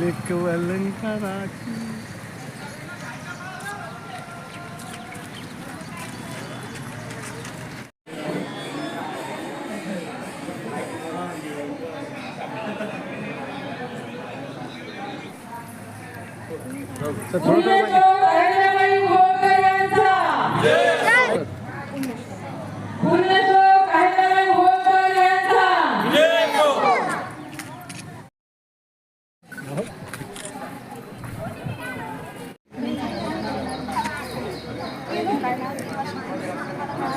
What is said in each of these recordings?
लिखो अलंकार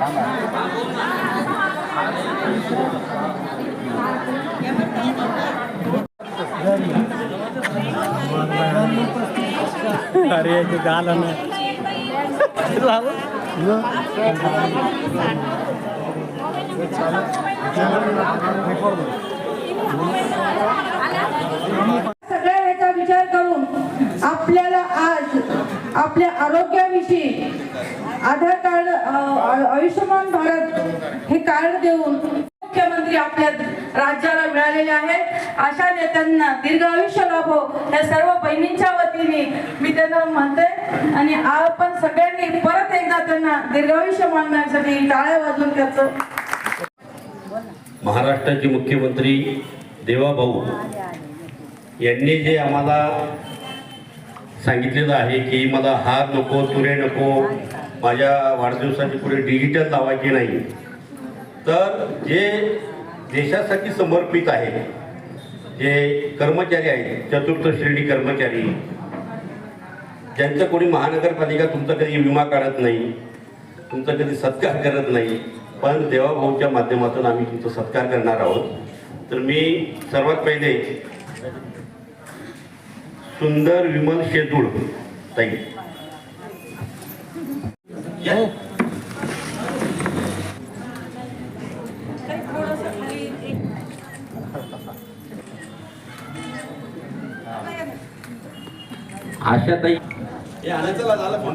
लागत अरे ते झालं ना सगळ्या ह्याचा विचार करून आपल्याला आज आपल्या आरोग्याविषयी आधार कार्ड आयुष्यमान भारत हे कार्ड देऊन मुख्यमंत्री आपल्या राज्याला मिळालेले आहेत. अशा नेत्यांना दीर्घ आयुष्य लाभो या सर्व बहिणींच्या वतीने मी त्यांना म्हणते. आणि आपण सगळ्यांनी परत एकदा त्यांना दीर्घायुष्य मानण्यासाठी टाळ्या वाजून त्याचं महाराष्ट्राचे मुख्यमंत्री देवाभाऊ यांनी जे आम्हाला सांगितलेलं आहे की मला हार नको तुरे नको माझ्या वाढदिवसाची पुढे डिजिटल लावायची नाही. तर जे देशासाठी समर्पित आहे जे कर्मचारी आहेत चतुर्थ श्रेणी कर्मचारी ज्यांचं कोणी महानगरपालिका तुमचा कधी विमा काढत नाही तुमचा कधी सत्कार करत नाही पण देवाभाऊच्या माध्यमातून आम्ही तुमचा सत्कार करणार आहोत. तर मी सर्वात पहिले सुंदर विमल शेजूळ ताई. या. आशा ताई. सोडू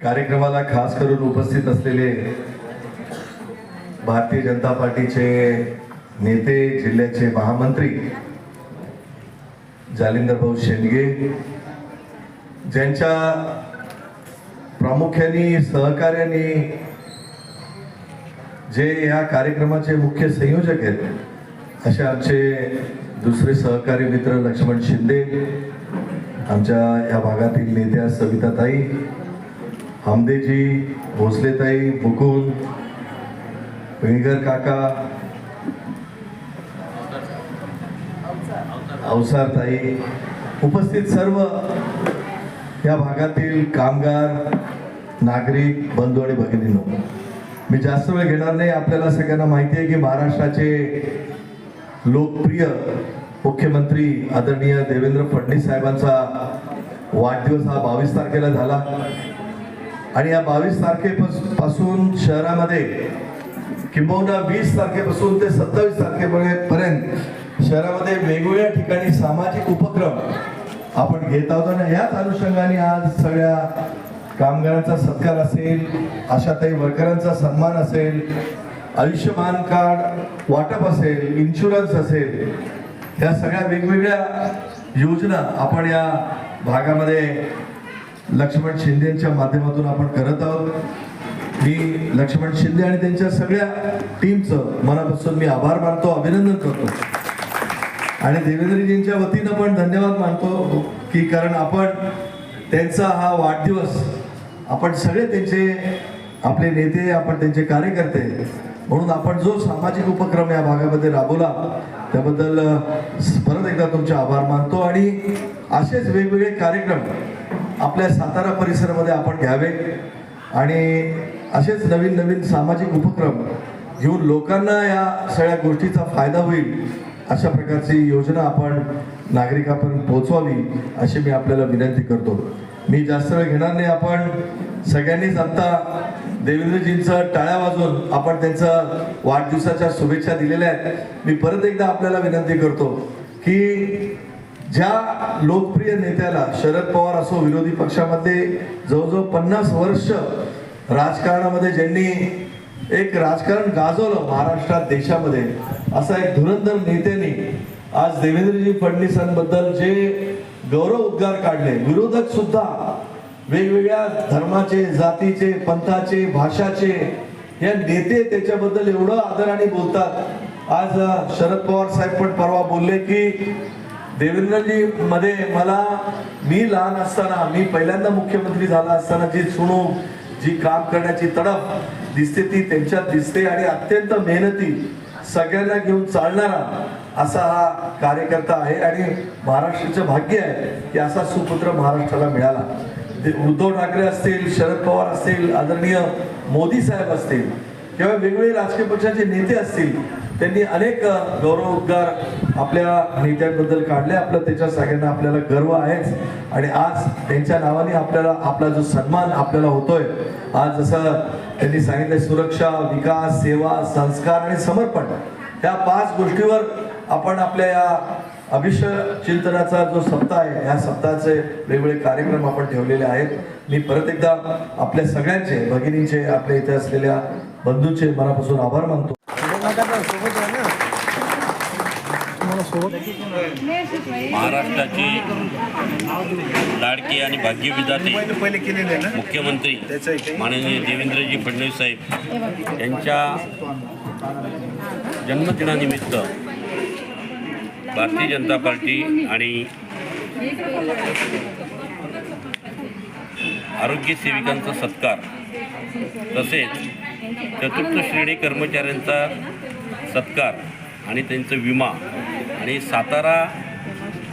कार्यक्रमाला खास करून उपस्थित असलेले भारतीय जनता पार्टीचे नेते जिल्ह्याचे महामंत्री जालिंदर भाऊ शेंडगे ज्यांच्या प्रामुख्याने सहकार्याने जे या कार्यक्रमाचे मुख्य संयोजक आहेत असे आमचे दुसरे सहकारी मित्र लक्ष्मण शिंदे आमच्या या भागातील नेत्या सविताताई आमदेजी भोसलेताई मुकुंद वेणीकर काका अवसारताई उपस्थित सर्व या भागातील कामगार नागरिक बंधू आणि भगिनींनो मी जास्त वेळ घेणार नाही. आपल्याला सगळ्यांना माहिती आहे की महाराष्ट्राचे लोकप्रिय मुख्यमंत्री आदरणीय देवेंद्र फडणवीस साहेबांचा वाढदिवस हा बावीस तारखेला झाला. आणि या बावीस तारखेपासून शहरामध्ये किंबहुना वीस तारखेपासून ते सत्तावीस तारखेपर्यंत शहरामध्ये वेगवेगळ्या ठिकाणी सामाजिक उपक्रम आपण घेत आहोत आणि याच अनुषंगाने आज सगळ्या कामगारांचा सत्कार असेल आशाताई वर्करांचा सन्मान असेल आयुष्यमान कार्ड वाटप असेल इन्शुरन्स असेल या सगळ्या वेगवेगळ्या योजना आपण या भागामध्ये लक्ष्मण शिंदेच्या माध्यमातून आपण करत आहोत. मी लक्ष्मण शिंदे आणि त्यांच्या सगळ्या टीमचं मनापासून मी आभार मानतो अभिनंदन करतो. आणि देवेंद्रजींच्या वतीनं पण धन्यवाद मानतो की कारण आपण त्यांचा हा वाढदिवस आपण सगळे त्यांचे आपले नेते आपण त्यांचे कार्यकर्ते म्हणून आपण जो सामाजिक उपक्रम या भागामध्ये राबवला त्याबद्दल परत एकदा तुमचे आभार मानतो. आणि असेच वेगवेगळे कार्यक्रम आपल्या सातारा परिसरामध्ये आपण घ्यावे. आणि असेच नवीन नवीन सामाजिक उपक्रम घेऊन लोकांना या सगळ्या गोष्टीचा फायदा होईल अशा प्रकारची योजना आपण नागरिकांपर्यंत पोहोचवावी अशी मी आपल्याला विनंती करतो. मी जास्त वेळ घेणार नाही. आपण सगळ्यांनीच आत्ता देवेंद्रजींचं टाळ्या वाजून आपण त्यांचं वाढदिवसाच्या शुभेच्छा दिलेल्या आहेत. मी परत एकदा आपल्याला विनंती करतो की ज्या लोकप्रिय नेत्याला शरद पवार असो विरोधी पक्षामध्ये जवळजवळ पन्नास वर्ष राजकारणामध्ये ज्यांनी एक राजकारण गाजवलं महाराष्ट्रात देशामध्ये असा एक धुरंधर नेत्यांनी आज देवेंद्रजी फडणवीसांबद्दल जे गौरव उद्गार काढले विरोधक सुद्धा वेगवेगळ्या धर्माचे जातीचे पंथाचे भाषाचे या नेते त्याच्याबद्दल एवढं आदराने बोलतात. आज शरद पवार साहेब पण परवा बोलले की देवेंद्रजी मध्ये मला मी लहान असताना मी पहिल्यांदा मुख्यमंत्री झाला असताना जी सुणू जी काम करण्याची तडफ दिसते ती त्यांच्यात दिसते आणि अत्यंत मेहनती सगळ्यांना घेऊन चालणारा असा हा कार्यकर्ता आहे आणि महाराष्ट्राचं भाग्य आहे की असा सुपुत्र महाराष्ट्राला मिळाला. ते उद्धव ठाकरे असतील शरद पवार असतील आदरणीय मोदी साहेब असतील किंवा वेगवेगळे राजकीय पक्षाचे नेते असतील त्यांनी अनेक गौरव उद्गार आपल्या नेत्यांबद्दल काढले. आपलं त्याच्या सगळ्यांना आपल्याला गर्व आहेच. आणि आज त्यांच्या नावाने आपल्याला आपला जो सन्मान आपल्याला होतोय आज जसं त्यांनी सांगितलं सुरक्षा विकास सेवा संस्कार आणि समर्पण या पाच गोष्टीवर आपण आपल्या या अभिष्य चिंतनाचा जो सप्ताह आहे या सप्ताहाचे वेगवेगळे कार्यक्रम आपण ठेवलेले आहेत. मी परत एकदा आपल्या सगळ्यांचे भगिनींचे आपल्या इथे असलेल्या बंधूंचे मनापासून आभार मानतो. सोबत आहे ना तुम्हाला सोबत महाराष्ट्राची लाडके आणि भाग्य विधाते पहिले केलेले ना मुख्यमंत्री माननीय देवेंद्रजी फडणवीस साहेब यांच्या जन्मदिनानिमित्त भारतीय जनता पार्टी आणि आरोग्य सेविकांचा सत्कार तसेच चतुर्थ श्रेणी कर्मचाऱ्यांचा सत्कार आणि त्यांचं विमा आणि सातारा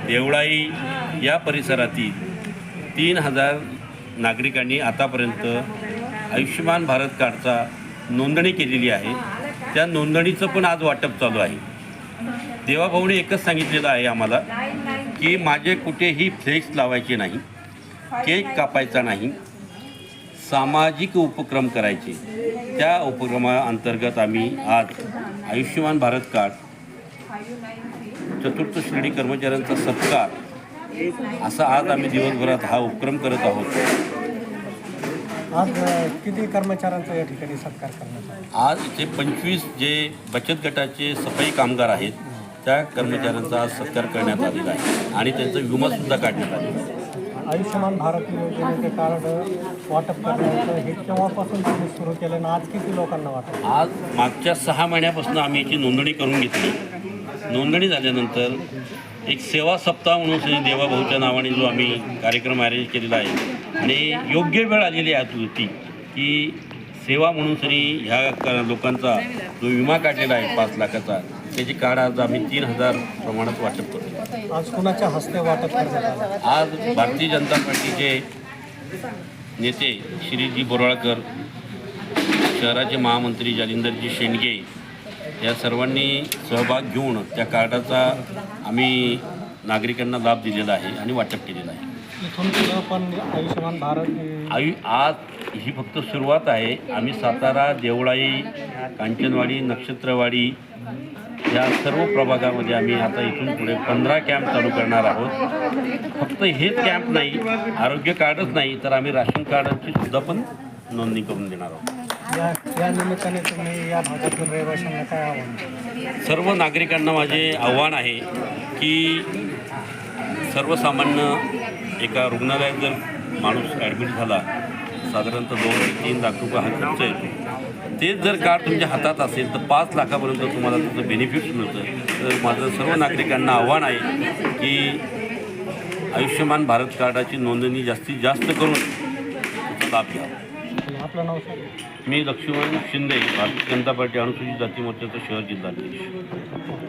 देवळाई या परिसरातील तीन हजार नागरिकांनी आतापर्यंत आयुष्यमान भारत कार्डचा नोंदणी केलेली आहे. त्या नोंदणीचं पण आज वाटप चालू आहे. देवाभाऊने एकच सांगितलेलं आहे आम्हाला की माझे कुठेही फ्लेक्स लावायचे नाही केक कापायचा नाही सामाजिक उपक्रम करायचे. त्या उपक्रमाअंतर्गत आम्ही आज आयुष्यमान भारत कार्ड चतुर्थ श्रेणी कर्मचाऱ्यांचा सत्कार असा आज आम्ही दिवसभरात हा उपक्रम करत आहोत. आज किती कर्मचाऱ्यांचा या ठिकाणी सत्कार करण्यात आज इथे पंचवीस जे बचत गटाचे सफाई कामगार आहेत त्या कर्मचाऱ्यांचा आज सत्कार करण्यात आलेला आहे आणि त्यांचा विमासुद्धा काढण्यात आलेला आहे. आयुष्यमान भारत योजनेचं कार्ड वाटप करण्याचं हे केव्हापासून तुम्ही सुरू केलं आणि आज किती लोकांना वाटत? आज मागच्या सहा महिन्यापासून आम्ही याची नोंदणी करून घेतली. नोंदणी झाल्यानंतर एक सेवा सप्ताह म्हणून श्री देवाभाऊच्या नावाने जो आम्ही कार्यक्रम अरेंज केलेला आहे आणि योग्य वेळ आलेली आहे होती की सेवा म्हणून श्री ह्या क- लोकांचा जो विमा काढलेला आहे पाच लाखाचा त्याची कार्ड आज आम्ही तीन हजार प्रमाणात वाटप करतो. आज कुणाच्या हस्ते वाटप करण्यात आज भारतीय जनता पार्टीचे नेते श्रीजी बोराळकर शहराचे महामंत्री जालिंदरजी शेंडगे या सर्वांनी सहभाग घेऊन त्या कार्डाचा आम्ही नागरिकांना लाभ दिलेला आहे आणि वाटप केलेलं आहे. इथून पुढं पण आयुष्यमान भारत आयु आज ही फक्त सुरुवात आहे. आम्ही सातारा देवळाई कांचनवाडी नक्षत्रवाडी या सर्व प्रभागामध्ये आम्ही आता इथून पुढे पंधरा कॅम्प चालू करणार आहोत. फक्त हेच कॅम्प नाही आरोग्य कार्डच नाही तर आम्ही राशन कार्डाची सुद्धा पण नोंदणी करून देणार आहोत. या या निमित्ताने तुम्ही या भागातील रहिवाशांना काय आव्हान सर्व नागरिकांना माझे आव्हान आहे की सर्वसामान्य एका रुग्णालयात जर माणूस ॲडमिट झाला साधारणतः दोन ते तीन लाख रुपये हा खर्च येतो तेच जर कार्ड तुमच्या हातात असेल तर पाच लाखापर्यंत तुम्हाला त्याचं बेनिफिट्स मिळतं तर माझं सर्व नागरिकांना आव्हान आहे की आयुष्यमान भारत कार्डाची नोंदणी जास्तीत जास्त करून लाभ घ्यावा आपलं नाव मी लक्ष्मण शिंदे भारतीय जनता पार्टी अनुसूचित जाती मोर्चाचा शहर जिल्हाध्यक्ष.